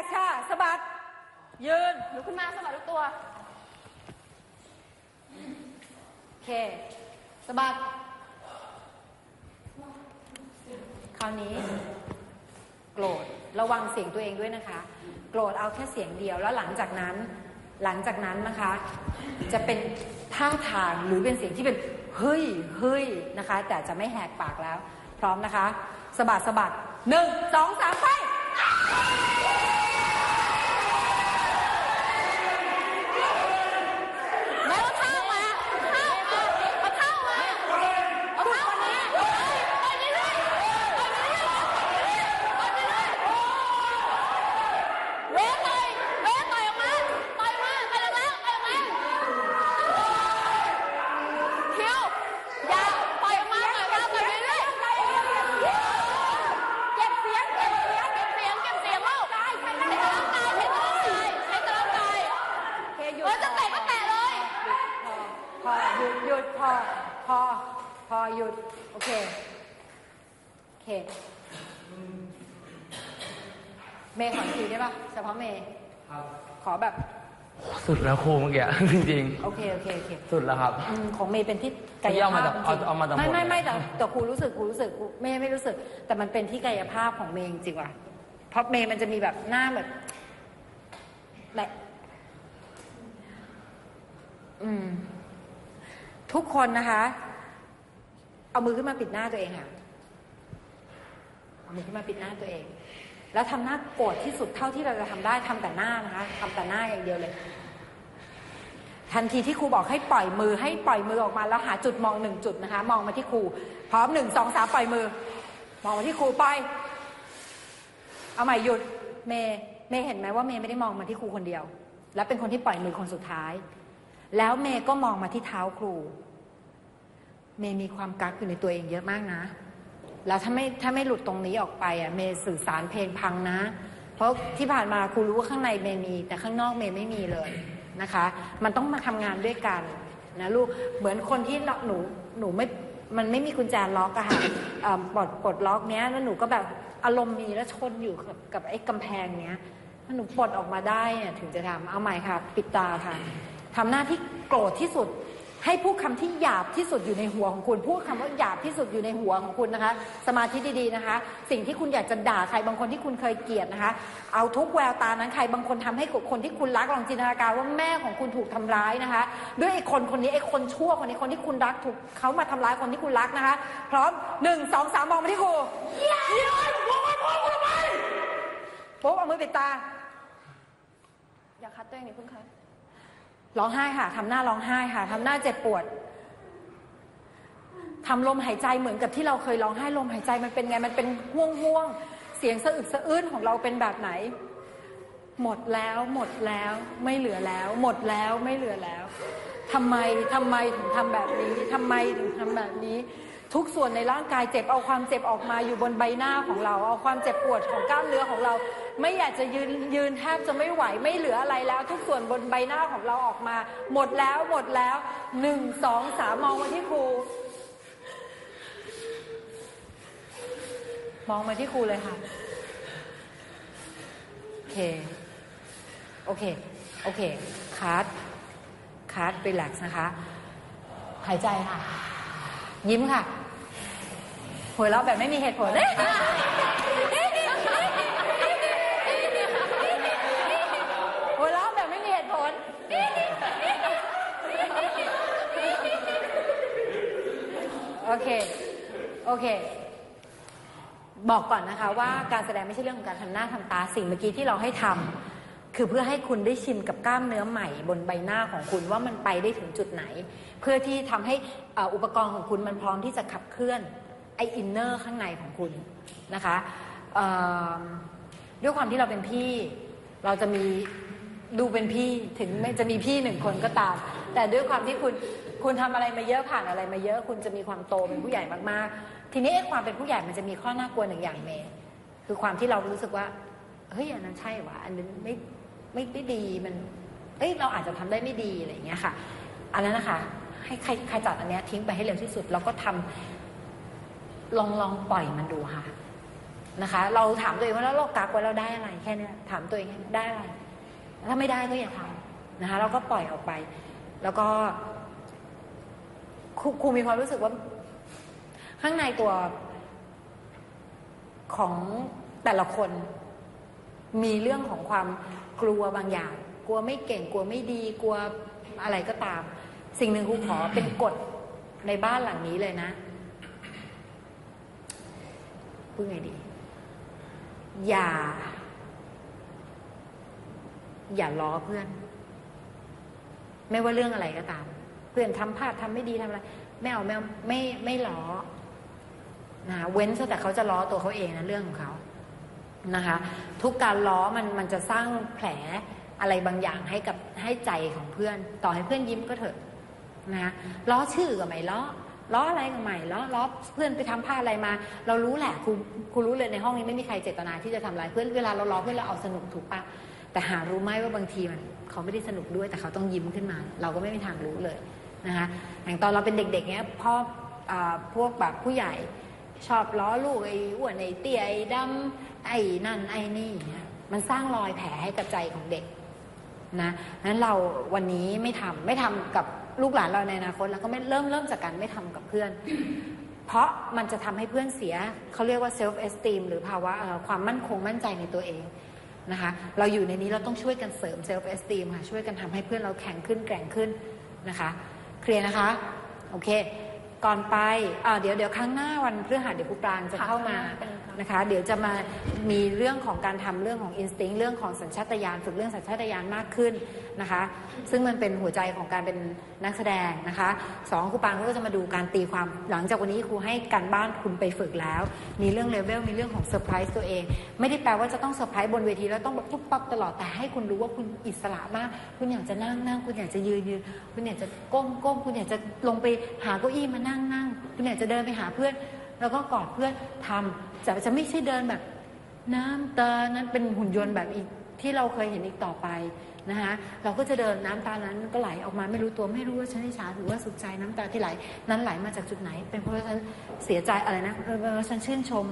กซ์ค่ะสะบัด ยืนลุกขึ้นมาสะบัดทุกตัว โอเคสะบัด คราวนี้ โกรธระวังเสียงตัวเองด้วยนะคะ โกรธเอาแค่เสียงเดียวแล้วหลังจากนั้น หลังจากนั้นนะคะ จะเป็นท่าทางหรือเป็นเสียงที่เป็นเฮ้ยเฮ้ยนะคะ แต่จะไม่แหกปากแล้ว พร้อมนะคะสะบัดสะบัดหนึ่งสองสามไป แล้วเอาเท้ามาเท้ามาเอาเท้ามาเอาเท้ามาไปเรื่อยๆไปเรื่อยๆไปเรื่อยๆเว้ต่อยเว้ต่อยออกมาต่อยมาไปแรงๆไปแรงๆคิวอย่าต่อยออกมาต่อยมาต่อยเรื่อยๆเก็บเสียงเก็บเสียงเก็บเสียงเก็บเสียงลูกใช้กำลังกายใช้กำลังกายใช้กำลังกาย โอเคหยุด เออจะเตะก็เตะเลย พอหยุดหยุดพอพอพอหยุด โอเค โอ เคเมย์ขออีกทีได้ปะเฉพาะเมย์ขอแบบ สุดแล้วครูเมื่อกี้ จริงโอเคโอเคโอเคๆ สุดแล้วครับ อืมของเมย์เป็นที่กายที่เอามาภาจาพกจริงเอาเอามาจากไม่หมดไม่ไม่เลยแต่แต่ครูรู้สึกครูรู้สึกครูเมย์ไม่รู้สึก แต่มันเป็นที่กายภาพของเมย์จริงๆว่ะเพราะเมย์มันจะมีแบบหน้าแบบแบบอืม ทุกคนนะคะ เอามือขึ้นมาปิดหน้าตัวเองค่ะเอา มือขึ้นมาปิดหน้าตัวเอง แล้วทำหน้าโกรธที่สุดเท่าที่เราจะทำได้ทำแต่หน้านะคะทำแต่หน้าอย่างเดียวเลย ทันทีที่ครูบอกให้ปล่อยมือให้ปล่อยมือออกมาแล้วหาจุดมองหนึ่งจุดนะคะ มองมาที่ครู พร้อมหนึ่งสองสามปล่อยมือ มองมาที่ครูไปเอาใหม่หยุดเมย์เมย์เห็นไหมว่าเมย์ไม่ได้มองมาที่ครูคนเดียว และเป็นคนที่ปล่อยมือคนสุดท้าย แล้วเมย์ก็มองมาที่เท้าครู เมย์มีความกักอยู่ในตัวเองเยอะมากนะ แล้วถ้าไม่ถ้าไม่หลุดตรงนี้ออกไปอะเมย์สื่อสารเพลงพังนะ เพราะที่ผ่านมาครูรู้ว่าข้างในเมย์มี แต่ข้างนอกเมย์ไม่มีเลยนะคะ มันต้องมาทำงานด้วยกันนะลูกเหมือนคนที่หนูหนูไม่มันไม่มีกุญแจล็อกอะค่ะปลดปลดล็อกเนี้ยแล้วหนูก็แบบอารมณ์มีแล้วชนอยู่กับกับไอ้กำแพงเนี้ยถ้าหนูปลดออกมาได้เนี่ยถึงจะทำเอาใหม่ค่ะ ปิดตาค่ะทำหน้าที่โกรธที่สุด ให้พูดคำที่หยาบที่สุดอยู่ในหัวของคุณ พูดคำว่าหยาบที่สุดอยู่ในหัวของคุณนะคะ สมาธิดีๆนะคะ สิ่งที่คุณอยากจะด่าใครบางคนที่คุณเคยเกลียดนะคะ เอาทุกแววตานั้นใครบางคนทำให้คนที่คุณรักลองจินตนาการว่าแม่ของคุณถูกทำร้ายนะคะ ด้วยไอ้คนคนนี้ไอ้คนชั่วคนนี้คนที่คุณรักถูกเขามาทำร้ายคนที่คุณรักนะคะ พร้อมหนึ่งสองสามมองมาที่ครูเย้ยพูดไปพูดพูดไปปุ๊บเอามือปิดตา อย่าคัดตัวเองอย่เพิ่งคัด ร้องไห้ค่ะทำหน้าร้องไห้ค่ะทำหน้าเจ็บปวดทำลมหายใจเหมือนกับที่เราเคยร้องไห้ลมหายใจมันเป็นไงมันเป็นห่วงห่วงเสียงสะอึกสะอื้นของเราเป็นแบบไหน หมดแล้วหมดแล้วไม่เหลือแล้ว หมดแล้วไม่เหลือแล้วทำไมทำไมถึงทำแบบนี้ทำไมถึงทำแบบนี้ ทุกส่วนในร่างกายเจ็บเอาความเจ็บออกมาอยู่บนใบหน้าของเรา เอาความเจ็บปวดของกล้ามเนื้อของเรา ไม่อยากจะยืนยืนแทบจะไม่ไหวไม่เหลืออะไรแล้ว ทุกส่วนบนใบหน้าของเราออกมา หมดแล้วหมดแล้วหนึ่งสองสามมองมาที่ครู มองมาที่ครูเลยค่ะโอเคโอเคโอเคคัดคัดรีแลกซ์นะคะ หายใจค่ะ ยิ้มค่ะ หัวเราะแบบไม่มีเหตุผลหัวเราะแบบไม่มีเหตุผล โอเค โอเค บอกก่อนนะคะว่าการแสดงไม่ใช่เรื่องของการทำหน้าทำตาสิ่งเมื่อกี้ที่เราให้ทำคือเพื่อให้คุณได้ชินกับกล้ามเนื้อใหม่บนใบหน้าของคุณว่ามันไปได้ถึงจุดไหน เพื่อที่ทำให้เอ่ออุปกรณ์ของคุณมันพร้อมที่จะขับเคลื่อน ไออินเนอร์ข้างในของคุณนะคะด้วยความที่เราเป็นพี่ เราจะมีดูเป็นพี่ถึงไม่จะมีพี่หนึ่งคนก็ตาม แต่ด้วยความที่คุณคุณทำอะไรมาเยอะผ่านอะไรมาเยอะ คุณจะมีความโตเป็นผู้ใหญ่มากๆ ทีนี้ความเป็นผู้ใหญ่มันจะมีข้อน่ากลัวหนึ่งอย่างเมย์คือความที่เรารู้สึกว่าเฮ้ยอันนั้นใช่วะอันนั้นไม่ไม่ไม่ดีมันเอ้ยเราอาจจะทำได้ไม่ดีอะไรอย่างเงี้ยค่ะ อันนั้นนะคะให้ใครใครจัดอันเนี้ยทิ้งไปให้เร็วที่สุดแล้วก็ทำ ลองลองปล่อยมันดูค่ะนะคะ เราถามตัวเองว่าแล้วเรากักไว้เราได้อะไรแค่นี้ถามตัวเองได้อะไรถ้าไม่ได้ก็อย่าทำนะคะ เราก็ปล่อยออกไป แล้วก็ครูครูมีความรู้สึกว่า ข้างในตัวของแต่ละคน มีเรื่องของความกลัวบางอย่าง กลัวไม่เก่งกลัวไม่ดี กลัวอะไรก็ตาม สิ่งหนึ่งครูขอเป็นกฎในบ้านหลังนี้เลยนะ พูดไงดี อย่า อย่าล้อเพื่อน ไม่ว่าเรื่องอะไรก็ตาม เพื่อนทำพลาดทำไม่ดีทำอะไรไม่เอาไม่ไม่ไม่ล้อนะเว้นแต่เขาจะล้อตัวเขาเองนะเรื่องของเขานะคะ ทุกการล้อมันมันจะสร้างแผลอะไรบางอย่างให้กับให้ใจของเพื่อน ต่อให้เพื่อนยิ้มก็เถอะนะล้อชื่อก็ไม่ล้อ ล้ออะไรก็ไม่ล้อล้อเพื่อนไปทำพลาดอะไรมา เรารู้แหละครูครูรู้เลยในห้องนี้ไม่มีใครเจตนาที่จะทำอะไรเพื่อนเวลาเราล้อเพื่อนเราเอาสนุกถูกปะแต่หารู้ไหมว่าบางทีมันเขาไม่ได้สนุกด้วยแต่เขาต้องยิ้มขึ้นมา เราก็ไม่มีทางรู้เลยนะคะอย่างตอนเราเป็นเด็กๆเนี้ยพ่ออาพวกแบบผู้ใหญ่ชอบล้อลูกไอ้อ้วนไอ้เตี้ยไอ้ดำไอ้นั่นไอ้นี่ มันสร้างรอยแผลให้กับใจของเด็กนะนั้นเราวันนี้ไม่ทำไม่ทำกับ ลูกหลานเราในอนาคตแล้วก็ไม่เริ่มเริ่มจากการไม่ทำกับเพื่อน เพราะมันจะทำให้เพื่อนเสียเขาเรียกว่า self esteem หรือภาวะความมั่นคงมั่นใจในตัวเองนะคะเราอยู่ในนี้เราต้องช่วยกันเสริม self esteem ค่ะช่วยกันทำให้เพื่อนเราแข็งขึ้นแกร่งขึ้นนะคะเคลียร์นะคะโอเค ก่อนไปอ่าเดี๋ยวเดี๋ยวครั้งหน้าวันพฤหัสเดี๋ยวครูปรางจะเข้ามา นะคะ เดี๋ยวจะมามีเรื่องของการทำเรื่องของ instinct เรื่องของสัญชาตญาณฝึกเรื่องสัญชาตญาณมากขึ้นนะคะ ซึ่งมันเป็นหัวใจของการเป็นนักแสดงนะคะสองครูปรางก็จะมาดูการตีความหลังจากวันนี้ครูให้การบ้านคุณไปฝึกแล้ว มีเรื่องเลเวลมีเรื่องของเซอร์ไพรส์ตัวเอง ไม่ได้แปลว่าจะต้องเซอร์ไพรส์บนเวทีแล้วต้องแบบปุ๊บปั๊บตลอดแต่ให้คุณรู้ว่าคุณอิสระมาก คุณอยากจะนั่งนั่งคุณอยากจะยืนยืนคุณอยากจะก้มก้มคุณอยากจะลงไปหาเก้าอี้มานั่งนั่งคุณอยากจะเดินไปหาเพื่อน แล้วก็กอดเพื่อนทำจะจะไม่ใช่เดินแบบ น้ำตานั้นเป็นหุ่นยนต์แบบอีกที่เราเคยเห็นอีกต่อไปนะคะเราก็จะเดินน้ำตานั้นก็ไหลออกมาไม่รู้ตัวไม่รู้ว่าฉันอิจฉาหรือว่าสุขใจน้ำตาที่ไหล นั้นไหลมาจากจุดไหน เป็นเพราะฉันเสียใจอะไรนะเออเออฉันชื่นชม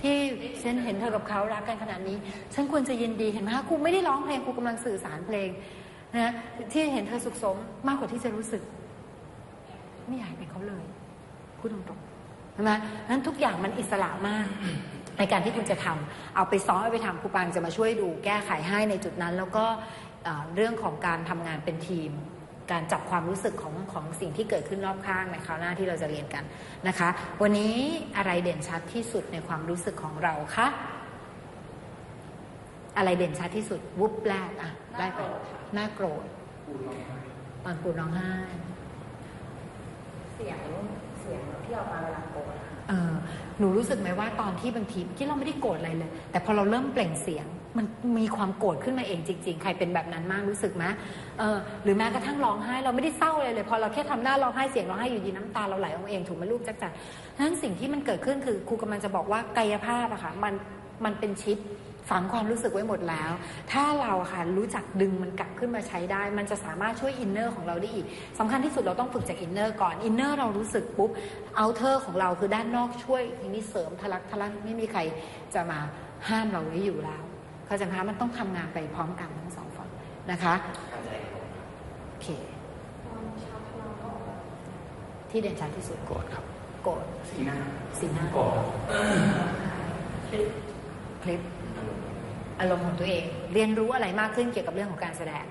ที่ฉันเห็นเธอกับเขารักกันขนาดนี้ ฉันควรจะยินดีเห็นไหมคะครูไม่ได้ร้องเพลงครูกำลังสื่อสารเพลงนะที่เห็นเธอสุขสมมากกว่าที่จะรู้สึก ไม่อยากเป็นเขาเลยพูดตรงๆ ช่ไหมนั้นทุกอย่างมันอิสระมาก ในการที่คุณจะทำเอาไปซ้อมเอาไปทำครูปางจะมาช่วยดูแก้ไขให้ในจุดนั้น แล้วก็เอ่อเรื่องของการทำงานเป็นทีม การจับความรู้สึกของของสิ่งที่เกิดขึ้นรอบข้างในคราวหน้าที่เราจะเรียนกันนะคะ วันนี้อะไรเด่นชัดที่สุดในความรู้สึกของเราคะอะไรเด่นชัดที่สุดวุบแรกอะได้ไปหน้าโกรธตอนปูร้องไห้เสียงเสียง ที่ออกมาเวลาโกรธเออหนูรู้สึกไหมว่าตอนที่บางทีที่เราไม่ได้โกรธอะไรเลย แต่พอเราเริ่มเปล่งเสียง มันมีความโกรธขึ้นมาเองจริง ๆ ใครเป็นแบบนั้นมากรู้สึกไหมเออหรือแม้กระทั่งร้องไห้เราไม่ได้เศร้าอะไรเลย พอเราแค่ทำหน้าร้องไห้เสียงร้องไห้อยู่ดีน้ำตาเราไหลออกเองถูกไหมลูกจักจันนั้นสิ่งที่มันเกิดขึ้นคือครูกำลังจะบอกว่ากายภาพอะค่ะมันมันเป็นชิป ฝังความรู้สึกไว้หมดแล้ว ถ้าเราอะค่ะรู้จักดึงมันกลับขึ้นมาใช้ได้ มันจะสามารถช่วยอินเนอร์ของเราได้อีกสำคัญที่สุดเราต้องฝึกจากอินเนอร์ก่อนอินเนอร์เรารู้สึกปุ๊บเอาเทอร์ของเราคือด้านนอกช่วยทีนี้เสริมทะลักทะลักไม่มีใครจะมาห้ามเราไว้อยู่แล้วเข้าใจไหมคะมันต้องทำงานไปพร้อมกันทั้งสองฝั่งนะคะโอเคที่เด่นชัดที่สุดโกรธครับโกรธสีหน้าสีหน้าโกรธคลิป อารมณ์ของตัวเอง เรียนรู้อะไรมากขึ้นเกี่ยวกับเรื่องของการแสดง